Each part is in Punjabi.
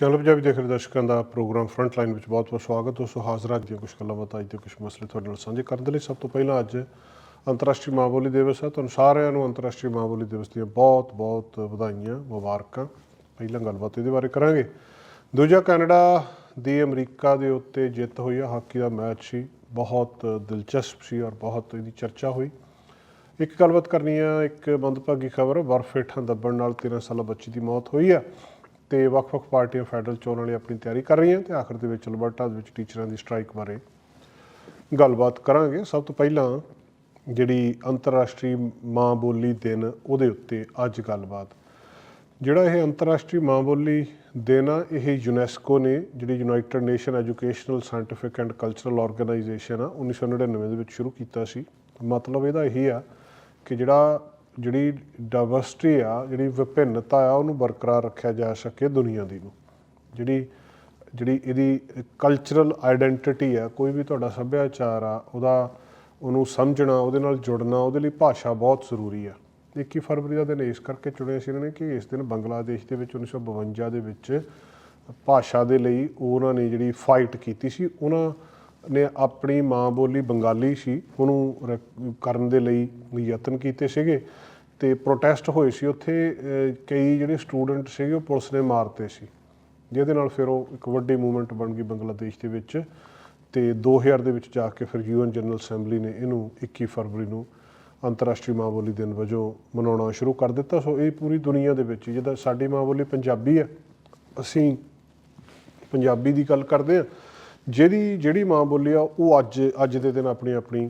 ਚੈਨਲ ਪੰਜਾਬੀ ਦੇਖ ਰਹੇ ਦਰਸ਼ਕਾਂ ਦਾ ਪ੍ਰੋਗਰਾਮ ਫਰੰਟ ਲਾਈਨ ਵਿੱਚ ਬਹੁਤ-ਬਹੁਤ ਸਵਾਗਤ ਦੋਸਤੋ ਹਾਜ਼ਰ ਅੱਜ ਦੀਆਂ ਕੁਝ ਗੱਲਾਂ ਬਾਤਾਂ ਅੱਜ ਦੇ ਕੁਝ ਮਸਲੇ ਤੁਹਾਡੇ ਨਾਲ ਸਾਂਝੇ ਕਰਨ ਦੇ ਲਈ ਸਭ ਤੋਂ ਪਹਿਲਾਂ ਅੱਜ ਅੰਤਰਰਾਸ਼ਟਰੀ ਮਾਂ ਬੋਲੀ ਦਿਵਸ ਹੈ। ਤੁਹਾਨੂੰ ਸਾਰਿਆਂ ਨੂੰ ਅੰਤਰਰਾਸ਼ਟਰੀ ਮਾਂ ਬੋਲੀ ਦਿਵਸ ਦੀਆਂ ਬਹੁਤ-ਬਹੁਤ ਵਧਾਈਆਂ, ਮੁਬਾਰਕਾਂ। ਪਹਿਲਾਂ ਗੱਲਬਾਤ ਇਹਦੇ ਬਾਰੇ ਕਰਾਂਗੇ। ਦੂਜਾ ਕੈਨੇਡਾ ਦੀ ਅਮਰੀਕਾ ਦੇ ਉੱਤੇ ਜਿੱਤ ਹੋਈ ਹੈ। ਹਾਕੀ ਦਾ ਮੈਚ ਸੀ, ਬਹੁਤ ਦਿਲਚਸਪ ਸੀ ਔਰ ਬਹੁਤ ਇਹਦੀ ਚਰਚਾ ਹੋਈ। ਇੱਕ ਗੱਲਬਾਤ ਕਰਨੀ ਆ ਇੱਕ ਮੰਦਭਾਗੀ ਖਬਰ, ਬਰਫ਼ ਹੇਠਾਂ ਦੱਬਣ ਨਾਲ 13 ਸਾਲਾ ਬੱਚੀ ਦੀ ਮੌਤ ਹੋਈ ਆ ਤੇ ਵੱਖ-ਵੱਖ ਪਾਰਟੀਆਂ ਫੈਡਰਲ ਚੋਣਾਂ ਲਈ ਆਪਣੀ ਤਿਆਰੀ ਕਰ ਰਹੀਆਂ ਤੇ ਆਖਰ ਦੇ ਵਿੱਚ ਅਲਬਰਟਾ ਦੇ ਵਿੱਚ ਟੀਚਰਾਂ ਦੀ ਸਟ੍ਰਾਈਕ ਬਾਰੇ ਗੱਲਬਾਤ ਕਰਾਂਗੇ। ਸਭ ਤੋਂ ਪਹਿਲਾਂ ਜਿਹੜੀ ਅੰਤਰਰਾਸ਼ਟਰੀ ਮਾਂ ਬੋਲੀ ਦਿਨ, ਉਹਦੇ ਉੱਤੇ ਅੱਜ ਗੱਲਬਾਤ। ਜਿਹੜਾ ਇਹ ਅੰਤਰਰਾਸ਼ਟਰੀ ਮਾਂ ਬੋਲੀ ਦਿਨ ਆ, ਇਹ ਯੂਨੈਸਕੋ ਨੇ ਜਿਹੜੀ United Nation Educational Scientific and Cultural Organisation ਆ 1999 ਦੇ ਵਿੱਚ ਸ਼ੁਰੂ ਕੀਤਾ ਸੀ। ਮਤਲਬ ਇਹਦਾ ਇਹ ਆ ਕਿ ਜਿਹੜਾ ਜਿਹੜੀ ਡਾਈਵਰਸਿਟੀ ਆ, ਜਿਹੜੀ ਵਿਭਿੰਨਤਾ ਆ, ਉਹਨੂੰ ਬਰਕਰਾਰ ਰੱਖਿਆ ਜਾ ਸਕੇ ਦੁਨੀਆ ਦੀ ਨੂੰ। ਜਿਹੜੀ ਜਿਹੜੀ ਇਹਦੀ ਕਲਚਰਲ ਆਇਡੈਂਟੀਟੀ ਆ, ਕੋਈ ਵੀ ਤੁਹਾਡਾ ਸੱਭਿਆਚਾਰ ਆ, ਉਹਦਾ, ਉਹਨੂੰ ਸਮਝਣਾ, ਉਹਦੇ ਨਾਲ ਜੁੜਨਾ, ਉਹਦੇ ਲਈ ਭਾਸ਼ਾ ਬਹੁਤ ਜ਼ਰੂਰੀ ਆ। 21 ਫਰਵਰੀ ਦਾ ਦਿਨ ਇਸ ਕਰਕੇ ਚੁਣਿਆ ਸੀ ਇਹਨਾਂ ਨੇ ਕਿ ਇਸ ਦਿਨ ਬੰਗਲਾਦੇਸ਼ ਦੇ ਵਿੱਚ 1952 ਦੇ ਵਿੱਚ ਭਾਸ਼ਾ ਦੇ ਲਈ ਉਹਨਾਂ ਨੇ ਜਿਹੜੀ ਫਾਈਟ ਕੀਤੀ ਸੀ, ਉਹਨਾਂ ਨੇ ਆਪਣੀ ਮਾਂ ਬੋਲੀ ਬੰਗਾਲੀ ਸੀ, ਉਹਨੂੰ ਰ- ਕਰਨ ਦੇ ਲਈ ਯਤਨ ਕੀਤੇ ਸੀਗੇ। ਤੇ ਪ੍ਰੋਟੈਸਟ ਹੋਏ ਸੀ, ਉੱਥੇ ਕਈ ਜਿਹੜੇ ਸਟੂਡੈਂਟ ਸੀਗੇ, ਉਹ ਪੁਲਿਸ ਨੇ ਮਾਰਤੇ ਸੀ। ਜਿਹਦੇ ਨਾਲ ਫਿਰ ਉਹ ਇੱਕ ਵੱਡੀ ਮੂਵਮੈਂਟ ਬਣ ਗਈ ਬੰਗਲਾਦੇਸ਼ ਦੇ ਵਿੱਚ ਤੇ 2000 ਦੇ ਵਿੱਚ ਜਾ ਕੇ ਫਿਰ ਯੂਐਨ ਜਨਰਲ ਅਸੈਂਬਲੀ ਨੇ ਇਹਨੂੰ 21 ਫਰਵਰੀ ਨੂੰ ਅੰਤਰਰਾਸ਼ਟਰੀ ਮਾਂ ਬੋਲੀ ਦਿਨ ਵਜੋਂ ਮਨਾਉਣਾ ਸ਼ੁਰੂ ਕਰ ਦਿੱਤਾ। ਸੋ ਇਹ ਪੂਰੀ ਦੁਨੀਆ ਦੇ ਵਿੱਚ ਜਿਹਦਾ ਸਾਡੀ ਮਾਂ ਬੋਲੀ ਪੰਜਾਬੀ ਹੈ, ਅਸੀਂ ਪੰਜਾਬੀ ਦੀ ਗੱਲ ਕਰਦੇ ਆ ਜਿਹਦੀ ਜਿਹੜੀ ਮਾਂ ਬੋਲੀ ਆ, ਉਹ ਅੱਜ ਅੱਜ ਦੇ ਦਿਨ ਆਪਣੀ ਆਪਣੀ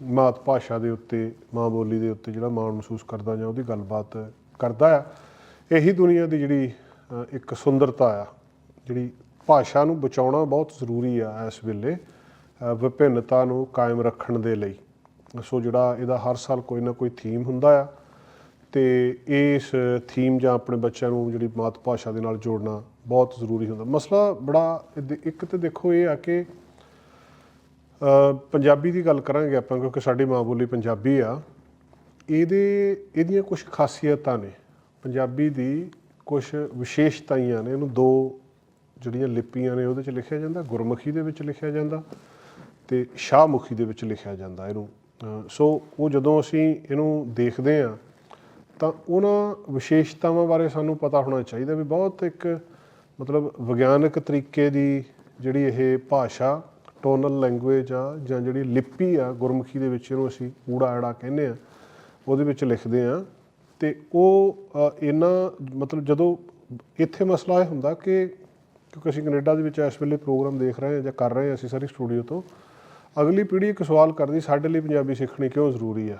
ਮਾਤ ਭਾਸ਼ਾ ਦੇ ਉੱਤੇ, ਮਾਂ ਬੋਲੀ ਦੇ ਉੱਤੇ ਜਿਹੜਾ ਮਾਣ ਮਹਿਸੂਸ ਕਰਦਾ ਜਾਂ ਉਹਦੀ ਗੱਲਬਾਤ ਕਰਦਾ ਆ, ਇਹੀ ਦੁਨੀਆ ਦੀ ਜਿਹੜੀ ਇੱਕ ਸੁੰਦਰਤਾ ਆ, ਜਿਹੜੀ ਭਾਸ਼ਾ ਨੂੰ ਬਚਾਉਣਾ ਬਹੁਤ ਜ਼ਰੂਰੀ ਆ ਇਸ ਵੇਲੇ ਵਿਭਿੰਨਤਾ ਨੂੰ ਕਾਇਮ ਰੱਖਣ ਦੇ ਲਈ। ਸੋ ਜਿਹੜਾ ਇਹਦਾ ਹਰ ਸਾਲ ਕੋਈ ਨਾ ਕੋਈ ਥੀਮ ਹੁੰਦਾ ਆ, ਤੇ ਇਸ ਥੀਮ ਜਾਂ ਆਪਣੇ ਬੱਚਿਆਂ ਨੂੰ ਜਿਹੜੀ ਮਾਤ ਭਾਸ਼ਾ ਦੇ ਨਾਲ ਜੋੜਨਾ ਬਹੁਤ ਜ਼ਰੂਰੀ ਹੁੰਦਾ। ਮਸਲਾ ਬੜਾ ਇੱਕ ਤੇ ਦੇਖੋ ਇਹ ਆ ਕਿ ਪੰਜਾਬੀ ਦੀ ਗੱਲ ਕਰਾਂਗੇ ਆਪਾਂ, ਕਿਉਂਕਿ ਸਾਡੀ ਮਾਂ ਬੋਲੀ ਪੰਜਾਬੀ ਆ। ਇਹਦੇ, ਇਹਦੀਆਂ ਕੁਝ ਖਾਸੀਅਤਾਂ ਨੇ। ਪੰਜਾਬੀ ਦੀ ਕੁਝ ਵਿਸ਼ੇਸ਼ਤਾਈਆਂ ਨੇ। ਇਹਨੂੰ ਦੋ ਜਿਹੜੀਆਂ ਲਿਪੀਆਂ ਨੇ, ਉਹਦੇ ਚ ਲਿਖਿਆ ਜਾਂਦਾ, ਗੁਰਮੁਖੀ ਦੇ ਵਿੱਚ ਲਿਖਿਆ ਜਾਂਦਾ ਤੇ ਸ਼ਾਹਮੁਖੀ ਦੇ ਵਿੱਚ ਲਿਖਿਆ ਜਾਂਦਾ ਇਹਨੂੰ। ਸੋ ਉਹ ਜਦੋਂ ਅਸੀਂ ਇਹਨੂੰ ਦੇਖਦੇ ਆ ਤਾਂ ਉਹਨਾਂ ਵਿਸ਼ੇਸ਼ਤਾਵਾਂ ਬਾਰੇ ਸਾਨੂੰ ਪਤਾ ਹੋਣਾ ਚਾਹੀਦਾ ਵੀ ਬਹੁਤ ਇੱਕ ਮਤਲਬ ਵਿਗਿਆਨਕ ਤਰੀਕੇ ਦੀ ਜਿਹੜੀ ਇਹ ਭਾਸ਼ਾ ਟੋਨਲ ਲੈਂਗੁਏਜ ਆ ਜਾਂ ਜਿਹੜੀ ਲਿਪੀ ਆ ਗੁਰਮੁਖੀ ਦੇ ਵਿੱਚ ਇਹਨੂੰ ਅਸੀਂ ਊੜਾ ਆੜਾ ਕਹਿੰਦੇ ਆ ਉਹਦੇ ਵਿੱਚ ਲਿਖਦੇ ਆ। ਤੇ ਉਹ ਅ, ਇੰਨਾ ਮਤਲਬ ਜਦੋਂ ਇੱਥੇ ਮਸਲਾ ਇਹ ਹੁੰਦਾ ਕਿ ਕਿਉਂਕਿ ਅਸੀਂ ਕੈਨੇਡਾ ਦੇ ਵਿੱਚ ਇਸ ਵੇਲੇ ਪ੍ਰੋਗਰਾਮ ਦੇਖ ਰਹੇ ਹਾਂ ਜਾਂ ਕਰ ਰਹੇ ਹਾਂ ਅਸੀਂ ਸਾਰੀ ਸਟੂਡੀਓ ਤੋਂ ਅਗਲੀ ਪੀੜ੍ਹੀ ਇੱਕ ਸਵਾਲ ਕਰਦੀ ਸਾਡੇ ਲਈ ਪੰਜਾਬੀ ਸਿੱਖਣੀ ਕਿਉਂ ਜ਼ਰੂਰੀ ਆ?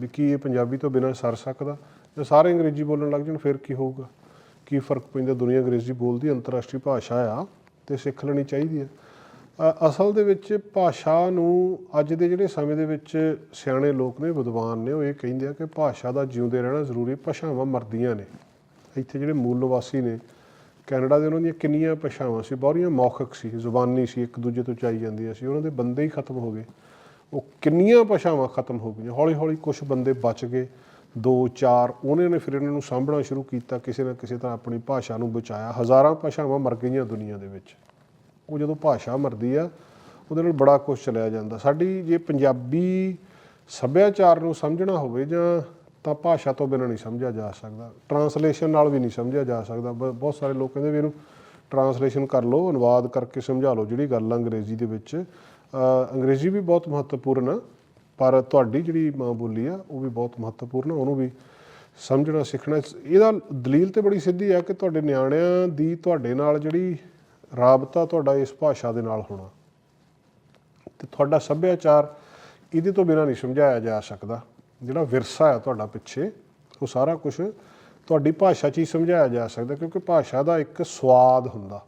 ਵੀ ਕੀ ਇਹ ਪੰਜਾਬੀ ਤੋਂ ਬਿਨਾਂ ਸਰ ਸਕਦਾ? ਜੇ ਸਾਰੇ ਅੰਗਰੇਜ਼ੀ ਬੋਲਣ ਲੱਗ ਜਾਣ ਫਿਰ ਕੀ ਹੋਊਗਾ? ਕੀ ਫ਼ਰਕ ਪੈਂਦਾ? ਦੁਨੀਆ ਅੰਗਰੇਜ਼ੀ ਬੋਲਦੀ ਅੰਤਰਰਾਸ਼ਟਰੀ ਭਾਸ਼ਾ ਆ ਤੇ ਸਿੱਖ ਲੈਣੀ ਚਾਹੀਦੀ ਆ। ਅਸਲ ਦੇ ਵਿੱਚ ਭਾਸ਼ਾ ਨੂੰ ਅੱਜ ਦੇ ਜਿਹੜੇ ਸਮੇਂ ਦੇ ਵਿੱਚ ਸਿਆਣੇ ਲੋਕ ਨੇ, ਵਿਦਵਾਨ ਨੇ, ਉਹ ਇਹ ਕਹਿੰਦੇ ਆ ਕਿ ਭਾਸ਼ਾ ਦਾ ਜਿਉਂਦੇ ਰਹਿਣਾ ਜ਼ਰੂਰੀ ਭਾਸ਼ਾਵਾਂ ਮਰਦੀਆਂ ਨੇ। ਇੱਥੇ ਜਿਹੜੇ ਮੂਲ ਨਿਵਾਸੀ ਨੇ, ਕੈਨੇਡਾ ਦੇ ਉਹਨਾਂ ਦੀਆਂ ਕਿੰਨੀਆਂ ਭਾਸ਼ਾਵਾਂ ਸੀ, ਬਹੁਰੀਆਂ ਮੌਖਿਕ ਸੀ, ਜ਼ੁਬਾਨੀ ਸੀ, ਇੱਕ ਦੂਜੇ ਤੋਂ ਚਾਈ ਜਾਂਦੀਆਂ ਸੀ, ਉਹਨਾਂ ਦੇ ਬੰਦੇ ਹੀ ਖਤਮ ਹੋ ਗਏ। ਉਹ ਕਿੰਨੀਆਂ ਭਾਸ਼ਾਵਾਂ ਖਤਮ ਹੋ ਗਈਆਂ ਹੌਲੀ ਹੌਲੀ ਕੁਝ ਬੰਦੇ ਬਚ ਗਏ, ਦੋ, ਚਾਰ, ਉਹਨਾਂ ਨੇ ਫਿਰ ਇਹਨਾਂ ਨੂੰ ਸਾਂਭਣਾ ਸ਼ੁਰੂ ਕੀਤਾ, ਕਿਸੇ ਨਾ ਕਿਸੇ ਤਰ੍ਹਾਂ ਆਪਣੀ ਭਾਸ਼ਾ ਨੂੰ ਬਚਾਇਆ, ਹਜ਼ਾਰਾਂ ਭਾਸ਼ਾਵਾਂ ਮਰ ਗਈਆਂ ਦੁਨੀਆ ਦੇ ਵਿੱਚ। ਉਹ ਜਦੋਂ ਭਾਸ਼ਾ ਮਰਦੀ ਆ, ਉਹਦੇ ਨਾਲ ਬੜਾ ਕੁਝ ਚਲਿਆ ਜਾਂਦਾ। ਸਾਡੀ ਜੇ ਪੰਜਾਬੀ ਸੱਭਿਆਚਾਰ ਨੂੰ ਸਮਝਣਾ ਹੋਵੇ ਜਾਂ ਤਾਂ ਭਾਸ਼ਾ ਤੋਂ ਬਿਨਾਂ ਨਹੀਂ ਸਮਝਿਆ ਜਾ ਸਕਦਾ। ਟਰਾਂਸਲੇਸ਼ਨ ਨਾਲ ਵੀ ਨਹੀਂ ਸਮਝਿਆ ਜਾ ਸਕਦਾ। ਬ- ਬਹੁਤ ਸਾਰੇ ਲੋਕ ਕਹਿੰਦੇ ਵੀ ਇਹਨੂੰ ਟਰਾਂਸਲੇਸ਼ਨ ਕਰ ਲਓ, ਅਨੁਵਾਦ ਕਰਕੇ ਸਮਝਾ ਲਓ। ਜਿਹੜੀ ਗੱਲ ਆ ਅੰਗਰੇਜ਼ੀ ਦੇ ਵਿੱਚ ਅੰਗਰੇਜ਼ੀ ਵੀ ਬਹੁਤ ਮਹੱਤਵਪੂਰਨ ਆ, ਪਰ ਤੁਹਾਡੀ ਜਿਹੜੀ ਮਾਂ ਬੋਲੀ ਆ, ਉਹ ਵੀ ਬਹੁਤ ਮਹੱਤਵਪੂਰਨ ਆ, ਉਹਨੂੰ ਵੀ ਸਮਝਣਾ, ਸਿੱਖਣਾ। ਇਹਦਾ ਦਲੀਲ ਤੇ ਬੜੀ ਸਿੱਧੀ ਆ ਕਿ ਤੁਹਾਡੇ ਨਿਆਣਿਆਂ ਦੀ ਤੁਹਾਡੇ ਨਾਲ ਜਿਹੜੀ ਰਾਬਤਾ ਤੁਹਾਡਾ ਇਸ ਭਾਸ਼ਾ ਦੇ ਨਾਲ ਹੋਣਾ। ਤੇ ਤੁਹਾਡਾ ਸੱਭਿਆਚਾਰ ਇਹਦੇ ਤੋਂ ਬਿਨਾਂ ਨਹੀਂ ਸਮਝਾਇਆ ਜਾ ਸਕਦਾ। ਜਿਹੜਾ ਵਿਰਸਾ ਹੈ ਤੁਹਾਡਾ ਪਿੱਛੇ, ਉਹ ਸਾਰਾ ਕੁਝ ਤੁਹਾਡੀ ਭਾਸ਼ਾ 'ਚ ਹੀ ਸਮਝਾਇਆ ਜਾ ਸਕਦਾ, ਕਿਉਂਕਿ ਭਾਸ਼ਾ ਦਾ ਇੱਕ ਸਵਾਦ ਹੁੰਦਾ।